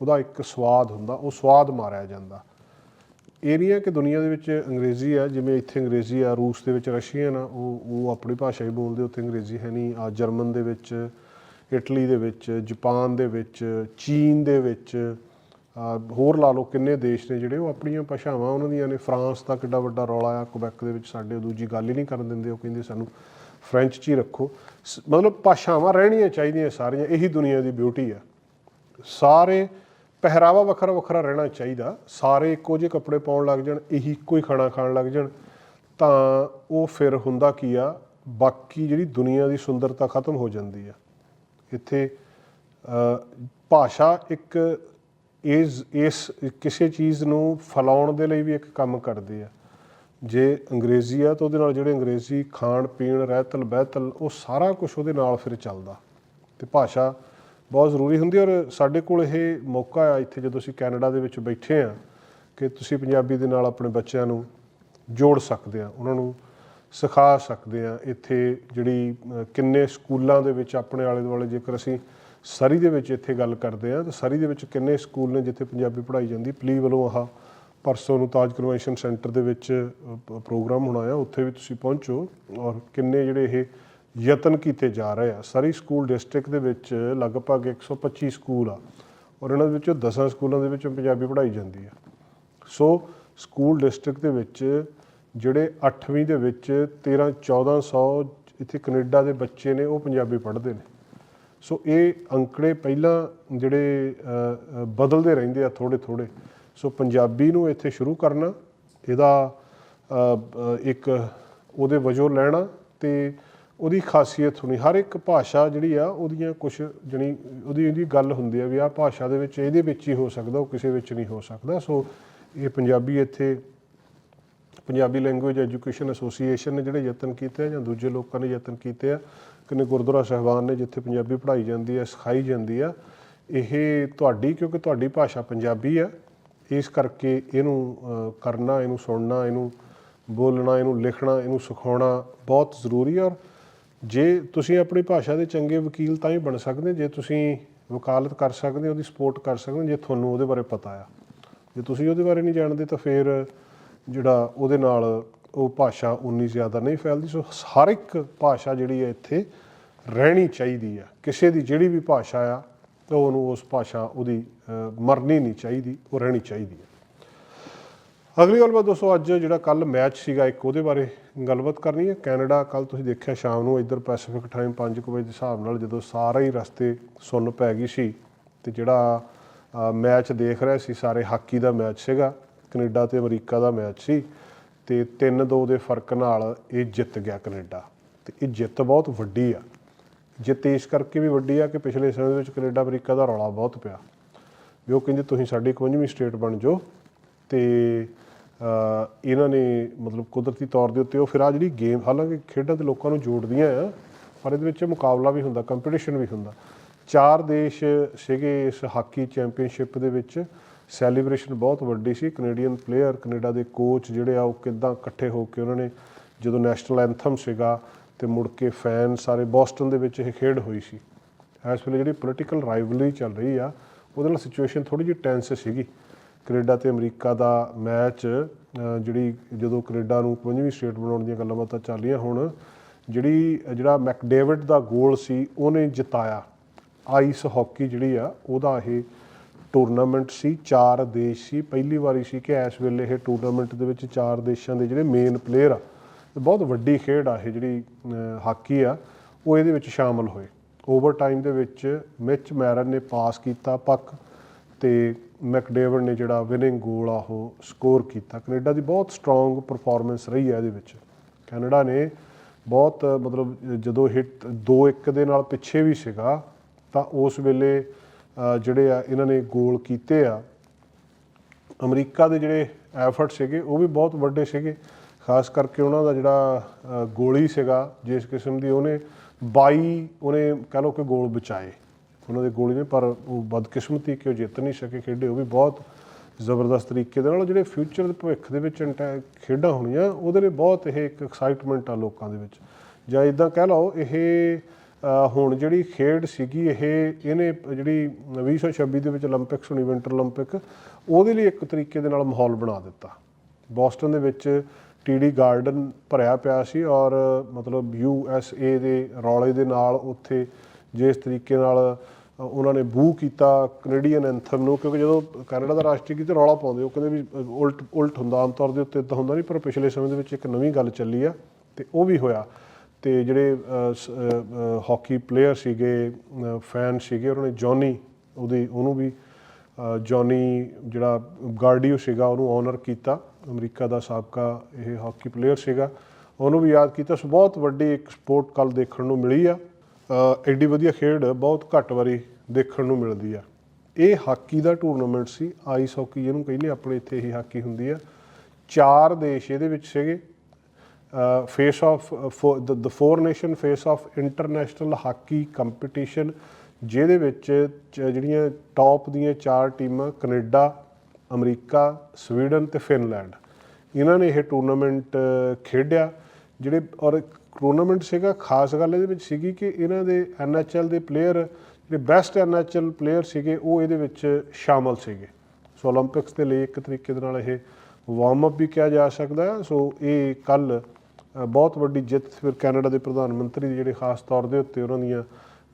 ਉਹਦਾ ਇੱਕ ਸਵਾਦ ਹੁੰਦਾ, ਉਹ ਸਵਾਦ ਮਾਰਿਆ ਜਾਂਦਾ। ਇਹ ਨਹੀਂ ਹੈ ਕਿ ਦੁਨੀਆ ਦੇ ਵਿੱਚ ਅੰਗਰੇਜ਼ੀ ਆ ਜਿਵੇਂ ਇੱਥੇ ਅੰਗਰੇਜ਼ੀ ਆ, ਰੂਸ ਦੇ ਵਿੱਚ ਰਸ਼ੀਅਨ ਆ, ਉਹ ਉਹ ਆਪਣੀ ਭਾਸ਼ਾ ਹੀ ਬੋਲਦੇ, ਉੱਥੇ ਅੰਗਰੇਜ਼ੀ ਹੈ ਨਹੀਂ। ਆ ਜਰਮਨ ਦੇ ਵਿੱਚ ਇਟਲੀ ਦੇ ਵਿੱਚ, ਜਾਪਾਨ ਦੇ ਵਿੱਚ, ਚੀਨ ਦੇ ਵਿੱਚ ਹੋਰ ਲਾ ਲਓ ਕਿੰਨੇ ਦੇਸ਼ ਨੇ ਜਿਹੜੇ ਉਹ ਆਪਣੀਆਂ ਭਾਸ਼ਾਵਾਂ ਉਹਨਾਂ ਦੀਆਂ ਨੇ। ਫਰਾਂਸ ਦਾ ਕਿੱਡਾ ਵੱਡਾ ਰੌਲਾ ਆ ਕੁਬੈਕ ਦੇ ਵਿੱਚ ਸਾਡੇ ਉਹ ਦੂਜੀ ਗੱਲ ਹੀ ਨਹੀਂ ਕਰਨ ਦਿੰਦੇ, ਉਹ ਕਹਿੰਦੇ ਸਾਨੂੰ ਫ੍ਰੈਂਚ 'ਚ ਹੀ ਰੱਖੋ। ਸ- ਮਤਲਬ ਭਾਸ਼ਾਵਾਂ ਰਹਿਣੀਆਂ ਚਾਹੀਦੀਆਂ ਸਾਰੀਆਂ, ਇਹੀ ਦੁਨੀਆ ਦੀ ਬਿਊਟੀ ਆ। ਸਾਰੇ ਪਹਿਰਾਵਾ ਵੱਖਰਾ ਵੱਖਰਾ ਰਹਿਣਾ ਚਾਹੀਦਾ, ਸਾਰੇ ਇੱਕੋ ਜਿਹੇ ਕੱਪੜੇ ਪਾਉਣ ਲੱਗ ਜਾਣ, ਇਹੀ ਇੱਕੋ ਹੀ ਖਾਣਾ ਖਾਣ ਲੱਗ ਜਾਣ, ਤਾਂ ਉਹ ਫਿਰ ਹੁੰਦਾ ਕੀ ਆ, ਬਾਕੀ ਜਿਹੜੀ ਦੁਨੀਆ ਦੀ ਸੁੰਦਰਤਾ ਖਤਮ ਹੋ ਜਾਂਦੀ ਆ। ਇੱਥੇ ਭਾਸ਼ਾ ਇੱਕ ਇਸ ਇਸ ਕਿਸੇ ਚੀਜ਼ ਨੂੰ ਫੈਲਾਉਣ ਦੇ ਲਈ ਵੀ ਇੱਕ ਕੰਮ ਕਰਦੀ ਆ। ਜੇ ਅੰਗਰੇਜ਼ੀ ਆ ਤਾਂ ਉਹਦੇ ਨਾਲ ਜਿਹੜੇ ਅੰਗਰੇਜ਼ੀ ਖਾਣ, ਪੀਣ, ਰਹਿਤਲ, ਬਹਿਤਲ ਉਹ ਸਾਰਾ ਕੁਝ ਉਹਦੇ ਨਾਲ ਫਿਰ ਚੱਲਦਾ। ਤੇ ਭਾਸ਼ਾ ਬਹੁਤ ਜ਼ਰੂਰੀ ਹੁੰਦੀ ਔਰ ਸਾਡੇ ਕੋਲ ਇਹ ਮੌਕਾ ਆ ਇੱਥੇ ਜਦੋਂ ਅਸੀਂ ਕੈਨੇਡਾ ਦੇ ਵਿੱਚ ਬੈਠੇ ਆ ਕਿ ਤੁਸੀਂ ਪੰਜਾਬੀ ਦੇ ਨਾਲ ਆਪਣੇ ਬੱਚਿਆਂ ਨੂੰ ਜੋੜ ਸਕਦੇ ਆ, ਉਹਨਾਂ ਨੂੰ ਸਿਖਾ ਸਕਦੇ ਆ ਇੱਥੇ ਜਿਹੜੀ ਕਿੰਨੇ ਸਕੂਲਾਂ ਦੇ ਵਿੱਚ ਆਪਣੇ ਆਲੇ ਦੁਆਲੇ ਜੇਕਰ ਅਸੀਂ ਸਰੀ ਦੇ ਵਿੱਚ ਇੱਥੇ ਗੱਲ ਕਰਦੇ ਆ ਤਾਂ ਸਰੀ ਦੇ ਵਿੱਚ ਕਿੰਨੇ ਸਕੂਲ ਨੇ ਜਿੱਥੇ ਪੰਜਾਬੀ ਪੜ੍ਹਾਈ ਜਾਂਦੀ? ਪਲੀ ਵੱਲੋਂ ਆਹ ਪਰਸੋਂ ਨੂੰ ਤਾਜ ਕਨਵੈਨਸ਼ਨ ਸੈਂਟਰ ਦੇ ਵਿੱਚ ਪ੍ਰੋਗਰਾਮ ਹੋਣਾ ਆ, ਉੱਥੇ ਵੀ ਤੁਸੀਂ ਪਹੁੰਚੋ ਔਰ ਕਿੰਨੇ ਜਿਹੜੇ ਇਹ ਯਤਨ ਕੀਤੇ ਜਾ ਰਹੇ ਆ। ਸਰੀ ਸਕੂਲ ਡਿਸਟ੍ਰਿਕਟ ਦੇ ਵਿੱਚ ਲਗਭਗ 125 ਸਕੂਲ ਆ ਔਰ ਇਹਨਾਂ ਦੇ ਵਿੱਚੋਂ 10 ਸਕੂਲਾਂ ਦੇ ਵਿੱਚ ਪੰਜਾਬੀ ਪੜ੍ਹਾਈ ਜਾਂਦੀ ਆ। ਸੋ ਸਕੂਲ ਡਿਸਟ੍ਰਿਕਟ ਦੇ ਵਿੱਚ ਜਿਹੜੇ 8ਵੀਂ ਦੇ ਵਿੱਚ 13 1400 ਇੱਥੇ ਕੈਨੇਡਾ ਦੇ ਬੱਚੇ ਨੇ, ਉਹ ਪੰਜਾਬੀ ਪੜ੍ਹਦੇ ਨੇ। ਸੋ ਇਹ ਅੰਕੜੇ ਪਹਿਲਾਂ ਜਿਹੜੇ ਬਦਲਦੇ ਰਹਿੰਦੇ ਆ ਥੋੜੇ ਥੋੜੇ ਸੋ ਪੰਜਾਬੀ ਨੂੰ ਇੱਥੇ ਸ਼ੁਰੂ ਕਰਨਾ, ਇਹਦਾ ਇੱਕ ਉਹਦੇ ਵਜੋਂ ਲੈਣਾ ਤੇ ਉਹਦੀ ਖਾਸੀਅਤ ਹੋਣੀ। ਹਰ ਇੱਕ ਭਾਸ਼ਾ ਜਿਹੜੀ ਆ, ਉਹਦੀਆਂ ਕੁਝ ਜਣੀ, ਉਹਦੀ ਉਹਦੀ ਗੱਲ ਹੁੰਦੀ ਆ ਵੀ ਆਹ ਭਾਸ਼ਾ ਦੇ ਵਿੱਚ ਇਹਦੇ ਵਿੱਚ ਹੀ ਹੋ ਸਕਦਾ, ਉਹ ਕਿਸੇ ਵਿੱਚ ਨਹੀਂ ਹੋ ਸਕਦਾ। ਸੋ ਇਹ ਪੰਜਾਬੀ ਇੱਥੇ ਪੰਜਾਬੀ ਲੈਂਗੁਏਜ ਐਜੂਕੇਸ਼ਨ ਐਸੋਸੀਏਸ਼ਨ ਨੇ ਜਿਹੜੇ ਯਤਨ ਕੀਤੇ ਆ ਜਾਂ ਦੂਜੇ ਲੋਕਾਂ ਨੇ ਯਤਨ ਕੀਤੇ ਆ ਕਿੰਨੇ ਗੁਰਦੁਆਰਾ ਸਾਹਿਬਾਨ ਨੇ ਜਿੱਥੇ ਪੰਜਾਬੀ ਪੜ੍ਹਾਈ ਜਾਂਦੀ ਹੈ ਸਿਖਾਈ ਜਾਂਦੀ ਆ, ਇਹ ਤੁਹਾਡੀ, ਕਿਉਂਕਿ ਤੁਹਾਡੀ ਭਾਸ਼ਾ ਪੰਜਾਬੀ ਆ, ਇਸ ਕਰਕੇ ਇਹਨੂੰ ਕਰਨਾ, ਇਹਨੂੰ ਸੁਣਨਾ, ਇਹਨੂੰ ਬੋਲਣਾ, ਇਹਨੂੰ ਲਿਖਣਾ, ਇਹਨੂੰ ਸਿਖਾਉਣਾ ਬਹੁਤ ਜ਼ਰੂਰੀ ਆ। ਔਰ ਜੇ ਤੁਸੀਂ ਆਪਣੀ ਭਾਸ਼ਾ ਦੇ ਚੰਗੇ ਵਕੀਲ ਤਾਂ ਹੀ ਬਣ ਸਕਦੇ, ਜੇ ਤੁਸੀਂ ਵਕਾਲਤ ਕਰ ਸਕਦੇ ਹੋ ਉਹਦੀ ਸਪੋਰਟ ਕਰ ਸਕਦੇ, ਜੇ ਤੁਹਾਨੂੰ ਉਹਦੇ ਬਾਰੇ ਪਤਾ ਆ। ਜੇ ਤੁਸੀਂ ਉਹਦੇ ਬਾਰੇ ਨਹੀਂ ਜਾਣਦੇ ਤਾਂ ਫਿਰ ਜਿਹੜਾ ਉਹਦੇ ਨਾਲ ਉਹ ਭਾਸ਼ਾ ਉਨੀ ਜ਼ਿਆਦਾ ਨਹੀਂ ਫੈਲਦੀ, ਸੋ ਹਰ ਇੱਕ ਭਾਸ਼ਾ ਜਿਹੜੀ ਹੈ ਇੱਥੇ ਰਹਿਣੀ ਚਾਹੀਦੀ ਆ ਕਿਸੇ ਦੀ ਜਿਹੜੀ ਵੀ ਭਾਸ਼ਾ ਆ, ਤਾਂ ਉਹਨੂੰ ਉਸ ਭਾਸ਼ਾ ਉਹਦੀ ਮਰਨੀ ਨਹੀਂ ਚਾਹੀਦੀ, ਉਹ ਰਹਿਣੀ ਚਾਹੀਦੀ ਹੈ। ਅਗਲੀ ਗੱਲਬਾਤ ਦੋਸਤੋ, ਅੱਜ ਜਿਹੜਾ ਕੱਲ ਮੈਚ ਸੀਗਾ, ਇੱਕ ਉਹਦੇ ਬਾਰੇ ਗੱਲਬਾਤ ਕਰਨੀ ਹੈ। ਕੈਨੇਡਾ ਕੱਲ ਤੁਸੀਂ ਦੇਖਿਆ ਸ਼ਾਮ ਨੂੰ ਇੱਧਰ ਪੈਸੀਫਿਕ ਟਾਈਮ 5 ਵਜੇ ਦੇ ਹਿਸਾਬ ਨਾਲ ਜਦੋਂ ਸਾਰਾ ਹੀ ਰਸਤੇ ਸੁੰਨ ਪੈ ਗਈ ਸੀ, ਤੇ ਜਿਹੜਾ ਮੈਚ ਦੇਖ ਰਹੇ ਸੀ, ਸਾਰੇ ਹਾਕੀ ਦਾ ਮੈਚ ਸੀਗਾ ਕੈਨੇਡਾ ਤੇ ਅਮਰੀਕਾ ਦਾ ਮੈਚ ਸੀ ਤੇ 3-2 ਦੇ ਫ਼ਰਕ ਨਾਲ ਇਹ ਜਿੱਤ ਗਿਆ ਕੈਨੇਡਾ। ਤੇ ਇਹ ਜਿੱਤ ਬਹੁਤ ਵੱਡੀ ਆ। ਜਿੱਤ ਇਸ ਕਰਕੇ ਵੀ ਵੱਡੀ ਆ ਕਿ ਪਿਛਲੇ ਸਮੇਂ ਦੇ ਵਿੱਚ ਕੈਨੇਡਾ ਅਮਰੀਕਾ ਦਾ ਰੌਲਾ ਬਹੁਤ ਪਿਆ। ਵੀ ਉਹ ਕਹਿੰਦੇ, ਤੁਸੀਂ ਸਾਡੀ 51ਵੀਂ ਸਟੇਟ ਬਣ ਜਾਓ। ਤੇ ਇਹਨਾਂ ਨੇ ਮਤਲਬ ਕੁਦਰਤੀ ਤੌਰ ਦੇ ਉੱਤੇ ਉਹ ਫਿਰ ਆ ਜਿਹੜੀ ਗੇਮ, ਹਾਲਾਂਕਿ ਖੇਡਾਂ ਤੇ ਲੋਕਾਂ ਨੂੰ ਜੋੜਦੀਆਂ ਆ, ਪਰ ਇਹਦੇ ਵਿੱਚ ਮੁਕਾਬਲਾ ਵੀ ਹੁੰਦਾ, ਕੰਪੀਟੀਸ਼ਨ ਵੀ ਹੁੰਦਾ। ਚਾਰ ਦੇਸ਼ ਸੀਗੇ ਇਸ ਹਾਕੀ ਚੈਂਪੀਅਨਸ਼ਿਪ ਦੇ ਵਿੱਚ। ਸੈਲੀਬ੍ਰੇਸ਼ਨ ਬਹੁਤ ਵੱਡੀ ਸੀ। ਕੈਨੇਡੀਅਨ ਪਲੇਅਰ ਕੈਨੇਡਾ ਦੇ ਕੋਚ ਜਿਹੜੇ ਆ, ਉਹ ਕਿੱਦਾਂ ਇਕੱਠੇ ਹੋ ਕੇ ਉਹਨਾਂ ਨੇ ਜਦੋਂ ਨੈਸ਼ਨਲ ਐਂਥਮ ਸੀਗਾ ਤੇ ਮੁੜ ਕੇ ਫੈਨ ਸਾਰੇ ਬੋਸਟਨ ਦੇ ਵਿੱਚ ਇਹ ਖੇਡ ਹੋਈ ਸੀ। ਇਸ ਵੇਲੇ ਜਿਹੜੀ ਪੋਲੀਟੀਕਲ ਰਾਈਵਲਰੀ ਚੱਲ ਰਹੀ ਆ, ਉਹਦੇ ਨਾਲ ਸਿਚੁਏਸ਼ਨ ਥੋੜੀ ਜਿਹੀ ਟੈਂਸ ਸੀਗੀ। ਕੈਨੇਡਾ ਤੇ ਅਮਰੀਕਾ ਦਾ ਮੈਚ ਜਿਹੜੀ ਜਦੋਂ ਕੈਨੇਡਾ ਨੂੰ ਪੰਜਵੀਂ ਸਟੇਟ ਬਣਾਉਣ ਦੀਆਂ ਗੱਲਾਂ ਬਾਤਾਂ ਚੱਲ ਰਹੀਆਂ ਹੁਣ, ਜਿਹੜੀ, ਜਿਹੜਾ ਮੈਕਡੇਵਿਡ ਦਾ ਗੋਲ ਸੀ, ਉਹਨੇ ਜਿਤਾਇਆ। ਆਈਸ ਹਾਕੀ ਜਿਹੜੀ ਆ, ਉਹਦਾ ਇਹ ਟੂਰਨਾਮੈਂਟ ਸੀ, ਚਾਰ ਦੇਸ਼ ਸੀ। ਪਹਿਲੀ ਵਾਰੀ ਸੀ ਕਿ ਇਸ ਵੇਲੇ ਇਹ ਟੂਰਨਾਮੈਂਟ ਦੇ ਵਿੱਚ ਚਾਰ ਦੇਸ਼ਾਂ ਦੇ ਜਿਹੜੇ ਮੇਨ ਪਲੇਅਰ ਆ ਬਹੁਤ ਵੱਡੀ ਖੇਡ ਆ ਇਹ ਜਿਹੜੀ ਹਾਕੀ ਆ, ਉਹ ਇਹਦੇ ਵਿੱਚ ਸ਼ਾਮਲ ਹੋਏ। ਓਵਰ ਟਾਈਮ ਦੇ ਵਿੱਚ ਮਿਚ ਮੈਰਨ ਨੇ ਪਾਸ ਕੀਤਾ ਪੱਕ ਤੇ ਮੈਕਡੇਵਰ ਨੇ ਜਿਹੜਾ ਵਿਨਿੰਗ ਗੋਲ ਆ, ਉਹ ਸਕੋਰ ਕੀਤਾ। ਕੈਨੇਡਾ ਦੀ ਬਹੁਤ ਸਟਰੋਂਗ ਪਰਫਾਰਮੈਂਸ ਰਹੀ ਹੈ ਇਹਦੇ ਵਿੱਚ। ਕੈਨੇਡਾ ਨੇ ਬਹੁਤ, ਮਤਲਬ, ਜਦੋਂ ਹਿੱਟ 2-1 ਦੇ ਨਾਲ ਪਿੱਛੇ ਵੀ ਸੀਗਾ, ਤਾਂ ਉਸ ਵੇਲੇ ਜਿਹੜੇ ਆ, ਇਹਨਾਂ ਨੇ ਗੋਲ ਕੀਤੇ ਆ, ਅਮਰੀਕਾ ਦੇ ਜਿਹੜੇ ਐਫਰਟ ਸੀਗੇ, ਉਹ ਵੀ ਬਹੁਤ ਵੱਡੇ ਸੀਗੇ। ਖਾਸ ਕਰਕੇ ਉਹਨਾਂ ਦਾ ਜਿਹੜਾ ਗੋਲੀ ਸੀਗਾ, ਜਿਸ ਕਿਸਮ ਦੀ ਉਹਨੇ 22 ਉਹਨੇ ਕਹ ਲਓ ਕਿ ਗੋਲ ਬਚਾਏ। ਉਹਨਾਂ ਦੇ ਗੋਲੀ ਨੇ, ਪਰ ਉਹ ਬਦਕਿਸਮਤੀ ਕਿ ਉਹ ਜਿੱਤ ਨਹੀਂ ਸਕੇ ਖੇਡੇ, ਉਹ ਵੀ ਬਹੁਤ ਜ਼ਬਰਦਸਤ ਤਰੀਕੇ ਦੇ ਨਾਲ ਜਿਹੜੇ ਫਿਊਚਰ ਦੇ ਭਵਿੱਖ ਦੇ ਵਿੱਚ ਇੰਟੈ- ਖੇਡਾਂ ਹੋਣੀਆਂ, ਉਹਦੇ ਲਈ ਬਹੁਤ ਇਹ ਇੱਕ ਐਕਸਾਈਟਮੈਂਟ ਆ ਲੋਕਾਂ ਦੇ ਵਿੱਚ। ਜਾਂ ਇਦਾਂ ਕਹਿ ਲਓ, ਇਹ ਹੁਣ ਜਿਹੜੀ ਖੇਡ ਸੀਗੀ ਇਹ, ਇਹਨੇ ਜਿਹੜੀ 2026 ਦੇ ਵਿੱਚ 올림픽ਸ ਹੋਣੀ ਵਿੰਟਰ 올림픽 ਉਹਦੇ ਲਈ ਇੱਕ ਤਰੀਕੇ ਦੇ ਨਾਲ ਮਾਹੌਲ ਬਣਾ ਦਿੱਤਾ। ਬੋਸਟਨ ਦੇ ਵਿੱਚ ਟੀਡੀ ਗਾਰਡਨ ਭਰਿਆ ਪਿਆ ਸੀ ਔਰ ਮਤਲਬ ਯੂ ਐਸ ਏ ਦੇ ਰੌਲੇ ਦੇ ਨਾਲ ਉੱਥੇ ਜਿਸ ਤਰੀਕੇ ਨਾਲ ਉਹਨਾਂ ਨੇ ਬੂ ਕੀਤਾ ਕੈਨੇਡੀਅਨ ਐਂਥਮ ਨੂੰ, ਕਿਉਂਕਿ ਜਦੋਂ ਕੈਨੇਡਾ ਦਾ ਰਾਸ਼ਟਰੀ ਗੀਤ ਰੌਲਾ ਪਾਉਂਦੇ, ਉਹ ਕਹਿੰਦੇ ਵੀ ਉਲਟ ਉਲਟ ਹੁੰਦਾ, ਆਮ ਤੌਰ ਦੇ ਉੱਤੇ ਤਾਂ ਹੁੰਦਾ ਨਹੀਂ, ਪਰ ਪਿਛਲੇ ਸਮੇਂ ਦੇ ਵਿੱਚ ਇੱਕ ਨਵੀਂ ਗੱਲ ਚੱਲੀ ਆ ਤੇ ਉਹ ਵੀ ਹੋਇਆ। ਤੇ ਜਿਹੜੇ ਹਾਕੀ ਪਲੇਅਰ ਸੀਗੇ ਫੈਨ ਸੀਗੇ ਉਹਨਾਂ ਨੇ ਜੌਨੀ ਉਹਦੀ ਉਹਨੂੰ ਵੀ ਅ, ਜੌਨੀ ਜਿਹੜਾ ਗਾਰਡੀਓ ਸੀਗਾ ਉਹਨੂੰ ਆਨਰ ਕੀਤਾ। ਅਮਰੀਕਾ ਦਾ ਸਾਬਕਾ ਇਹ ਹਾਕੀ ਪਲੇਅਰ ਸੀਗਾ। ਉਹਨੂੰ ਵੀ ਯਾਦ ਕੀਤਾ। ਸੋ ਬਹੁਤ ਵੱਡੀ ਇੱਕ ਸਪੋਰਟ ਕੱਲ ਦੇਖਣ ਨੂੰ ਮਿਲੀ ਆ। ਐਡੀ ਵਧੀਆ ਖੇਡ ਬਹੁਤ ਘੱਟ ਵਾਰੀ ਦੇਖਣ ਨੂੰ ਮਿਲਦੀ ਆ। ਇਹ ਹਾਕੀ ਦਾ ਟੂਰਨਾਮੈਂਟ ਸੀ। ਆਈਸ ਹਾਕੀ ਜਿਹਨੂੰ ਕਹਿੰਦੇ ਆਪਣੇ ਇੱਥੇ ਹੀ ਹਾਕੀ ਹੁੰਦੀ ਆ। ਚਾਰ ਦੇਸ਼ ਇਹਦੇ ਵਿੱਚ ਸੀਗੇ। Face off for the, the four nation face off hockey competition ਜਿਹਦੇ ਵਿੱਚ ਜਿਹੜੀਆਂ ਟੌਪ ਦੀਆਂ ਚਾਰ ਟੀਮਾਂ ਕੈਨੇਡਾ ਅਮਰੀਕਾ ਸਵੀਡਨ ਤੇ ਫਿਨਲੈਂਡ ਇਹਨਾਂ ਨੇ ਇਹ ਟੂਰਨਾਮੈਂਟ ਖੇਡਿਆ ਜਿਹੜੇ ਔਰ ਟੂਰਨਾਮੈਂਟ ਸੀਗਾ ਖਾਸ ਗੱਲ ਇਹਦੇ ਵਿੱਚ ਸੀਗੀ ਕਿ ਇਹਨਾਂ ਦੇ ਐਨਐਚਐਲ ਦੇ ਪਲੇਅਰ ਜਿਹੜੇ ਬੈਸਟ ਐਨਐਚਐਲ ਪਲੇਅਰ ਸੀਗੇ ਉਹ ਇਹਦੇ ਵਿੱਚ ਸ਼ਾਮਲ ਸੀਗੇ। ਸੋ 올림픽ਸ ਦੇ ਲਈ ਇੱਕ ਤਰੀਕੇ ਦੇ ਨਾਲ ਇਹ ਵਾਰਮ ਅਪ ਵੀ ਕਿਹਾ ਜਾ ਸਕਦਾ ਸੋ ਇਹ ਕੱਲ ਬਹੁਤ ਵੱਡੀ ਜਿੱਤ ਫਿਰ ਕੈਨੇਡਾ ਦੇ ਪ੍ਰਧਾਨ ਮੰਤਰੀ ਦੀ ਜਿਹੜੇ ਖਾਸ ਤੌਰ ਦੇ ਉੱਤੇ ਉਹਨਾਂ ਦੀਆਂ